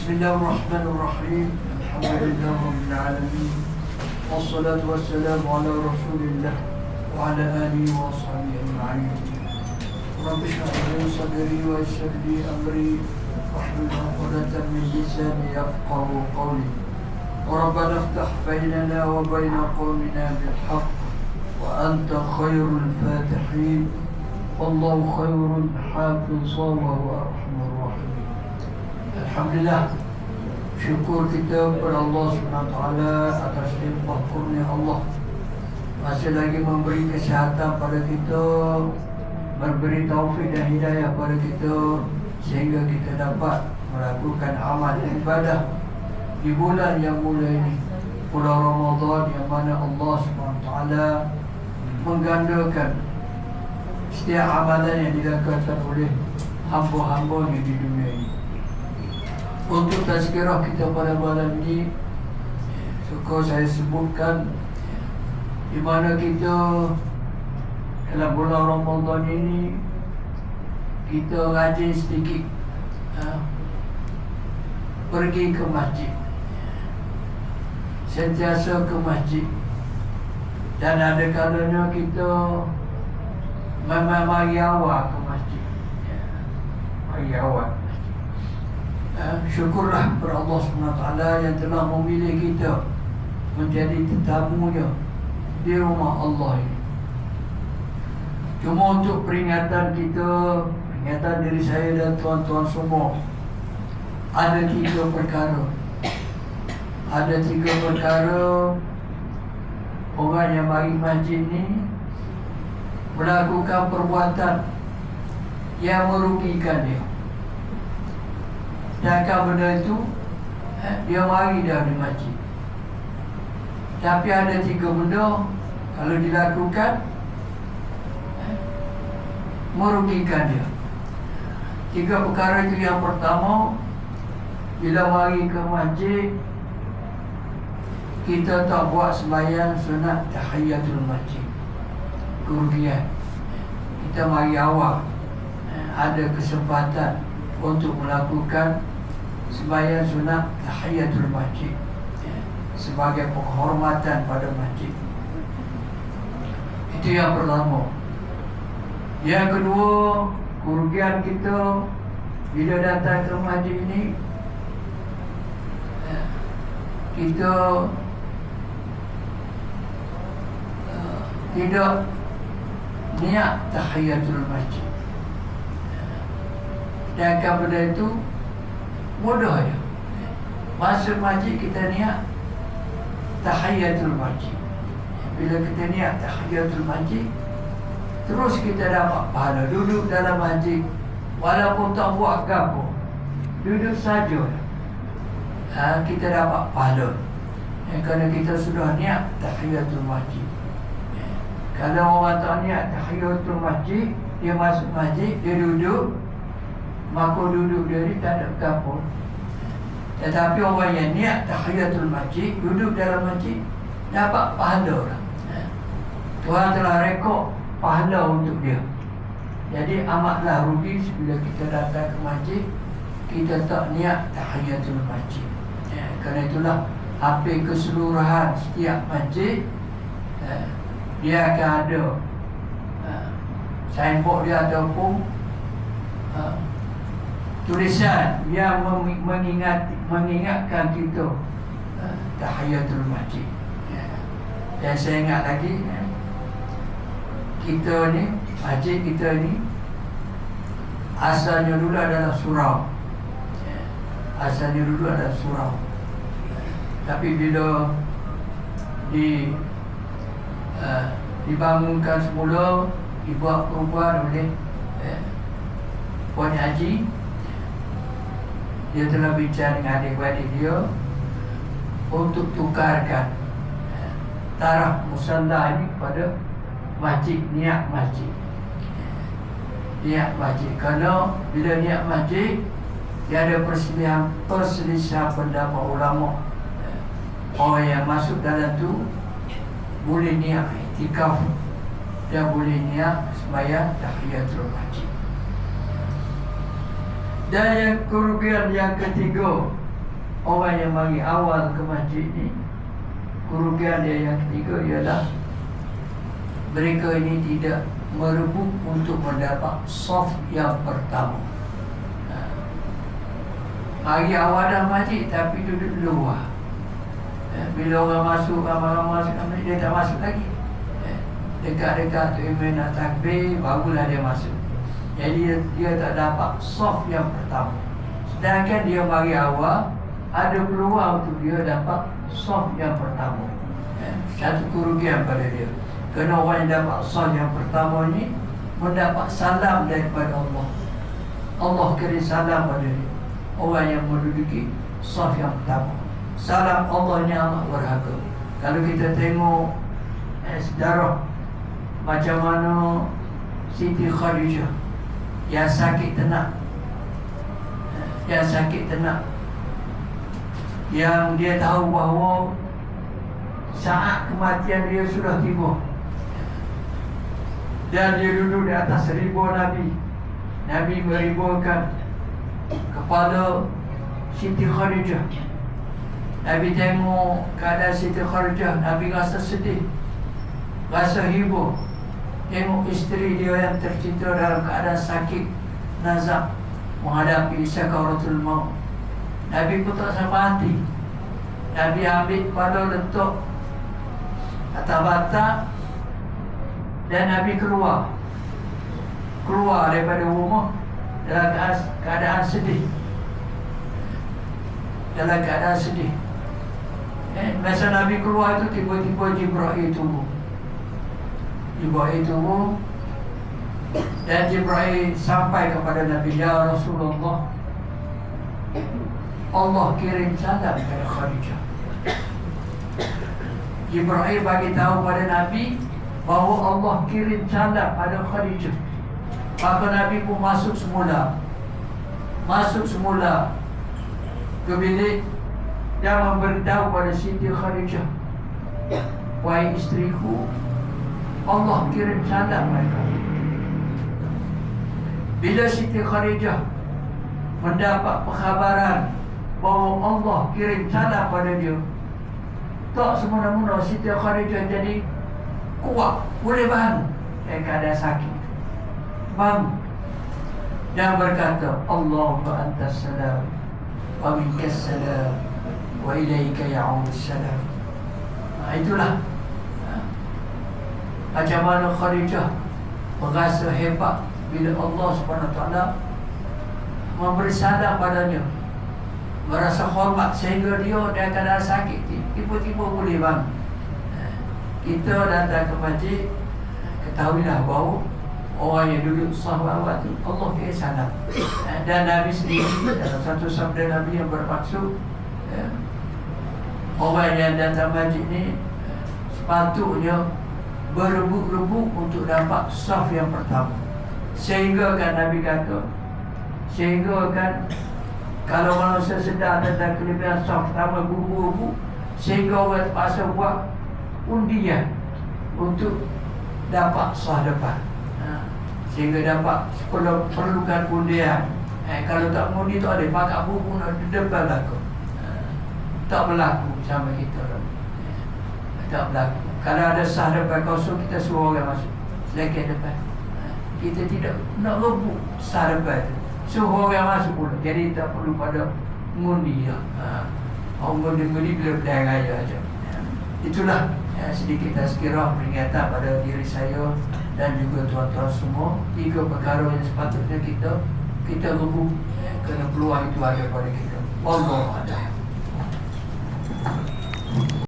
بسم الله الرحمن الرحيم. الحمد لله رب العالمين. والصلاة والسلام على رسول الله وعلى آله وصحبه أجمعين. رب اشرح لي صدري ويسر لي أمري. واحلل عقدة من لساني يفقه قولي. وربنا افتح بيننا وبين قومنا بالحق وأنت خير الفاتحين. والله خير حافظا وهو أرحم Alhamdulillah. Syukur kita kepada Allah SWT Atas limpah kurnia Allah. Masih lagi memberi kesihatan pada kita Memberi taufik dan hidayah pada kita Sehingga kita dapat melakukan amal ibadah Di bulan yang mula ini Bulan Ramadhan yang mana Allah SWT Menggandakan setiap amalan yang dilakukan oleh hamba-hamba di dunia ini untuk tazkirah kita pada malam ini Suka saya sebutkan Di mana kita Dalam bulan Ramadan ini Kita rajin sedikit ha, Pergi ke masjid. Sentiasa ke masjid. Dan ada kalanya kita Memang mari awal ke masjid. Ya. Mari awal syukurlah kepada Allah SWT yang telah memilih kita menjadi tetamunya di rumah Allah ini. Cuma untuk peringatan kita, peringatan diri saya dan tuan-tuan semua, ada tiga perkara. Ada tiga perkara orang yang mari masjid ni melakukan perbuatan yang merugikan dia. Sedangkan benda itu eh, Dia mari dah di masjid Tapi ada tiga benda Kalau dilakukan eh, Merugikan dia. Tiga perkara itu yang pertama Bila mari ke masjid Kita tak buat sembahyang sunat tahiyatul masjid. Kerugian. Kita mari awal eh, Ada kesempatan untuk melakukan sembahyang sunat tahiyatul masjid sebagai penghormatan pada masjid. Itu yang pertama. Yang kedua, kerugian kita bila datang ke masjid ini kita uh, tidak niat tahiyatul masjid. Sedangkan benda itu mudah je. Masuk masjid kita niat tahiyatul masjid. Bila kita niat tahiyatul masjid, terus kita dapat pahala duduk dalam masjid walaupun tak buat apa. Duduk saja. Ha, kita dapat pahala. Ya, kerana kita sudah niat tahiyatul masjid. Ya. Kalau orang tak niat tahiyatul masjid, dia masuk masjid, dia duduk, maka duduk dia ni tak ada kapur. Tetapi orang yang niat tahiyatul masjid, duduk dalam masjid, dapat pahala lah. Tuhan telah rekod pahala untuk dia. Jadi amatlah rugi bila kita datang ke masjid, kita tak niat tahiyatul masjid. Ya, kerana itulah hampir keseluruhan setiap masjid, ya, dia akan ada uh, signboard dia ataupun uh, tulisan yang mengingat mengingatkan kita uh, tahiyatul masjid. Ya. Dan saya ingat lagi ya, kita ni masjid kita ni asalnya dulu adalah surau. Ya. Asalnya dulu adalah surau. Tapi bila di uh, dibangunkan semula dibuat perubahan oleh eh, Puan Haji dia telah bincang dengan adik-adik dia untuk tukarkan eh, taraf musalla ini kepada masjid niat masjid. Niat masjid. Kalau bila niat masjid dia ada perselisihan perselisihan pendapat ulama. Eh, orang yang masuk dalam tu boleh niat itikaf dan boleh niat sembahyang tahiyatul masjid dan yang kerugian yang ketiga orang yang bagi awal ke masjid ni kerugian dia yang ketiga ialah mereka ini tidak merebut untuk mendapat soft yang pertama. Ha. Hari awal dah masjid tapi duduk luar. Ha. Bila orang masuk, ramai-ramai masuk, dia tak masuk lagi. Ha. Dekat-dekat tu imam nak takbir, barulah dia masuk. Jadi dia, tak dapat soft yang pertama. Sedangkan dia bagi awal, ada peluang untuk dia dapat soft yang pertama. Satu kerugian pada dia. Kerana orang yang dapat sah yang pertama ni Mendapat salam daripada Allah Allah kirim salam pada dia Orang yang menduduki sah yang pertama Salam Allah ni amat berharga Kalau kita tengok eh, sejarah Macam mana Siti Khadijah Yang sakit tenak eh, Yang sakit tenak Yang dia tahu bahawa Saat kematian dia sudah tiba. Dan dia duduk di atas ribu Nabi. Nabi meribukan kepada Siti Khadijah. Nabi tengok keadaan Siti Khadijah. Nabi rasa sedih. Rasa hibur tengok isteri dia yang tercinta dalam keadaan sakit nazak menghadapi sakaratul maut. Nabi pun tak sampai hati. Nabi ambil pada letuk atas batak dan Nabi keluar. Keluar daripada rumah dalam keadaan sedih. Dalam keadaan sedih. Eh, masa Nabi keluar itu tiba-tiba Jibra'il Jibra'il tunggu dan Jibra'il sampai kepada Nabi Ya Rasulullah Allah kirim salam kepada Khadijah Jibra'il bagi tahu pada Nabi bahawa Allah kirim salam pada Khadijah. Maka Nabi pun masuk semula. Masuk semula ke bilik dan memberitahu pada Siti Khadijah. Wahai isteriku, Allah kirim salam mereka. Bila Siti Khadijah mendapat perkhabaran bahawa Allah kirim salam pada dia, tak semena-mena Siti Khadijah jadi kuat boleh bangun dari keadaan sakit bangun dan berkata Allahumma antas salam wa minkas salam wa ilaika ya'ud salam itulah. Macam mana Khadijah merasa hebat bila Allah taala memberi salam padanya merasa hormat sehingga dia dalam keadaan sakit tiba-tiba boleh bangun. Kita datang ke masjid ketahuilah bahawa orang yang duduk sahabat tu Allah kira salam dan Nabi sendiri dalam satu sabda Nabi yang bermaksud ya, orang yang datang masjid ni sepatutnya berebut-rebut untuk dapat saf yang pertama sehingga kan Nabi kata sehingga kan kalau manusia sedar tentang kelebihan saf pertama bubu-bubu sehingga orang terpaksa buat undian untuk dapat sah depan ha. sehingga dapat kalau perlukan undian eh, kalau tak undi tu ada pakai buku nak depan berlaku ha. tak berlaku sama kita ha. Tak berlaku kalau ada sah depan suruh kita suruh orang masuk sedikit depan kita tidak nak rebut sah depan tu suruh orang masuk pula jadi tak perlu pada mengundi ya. ha. orang mengundi bila berdagang raya aja. Ha. itulah ya, sedikit tazkirah peringatan pada diri saya dan juga tuan-tuan semua tiga perkara yang sepatutnya kita kita rebut ya, kena peluang itu ada pada kita Allah ada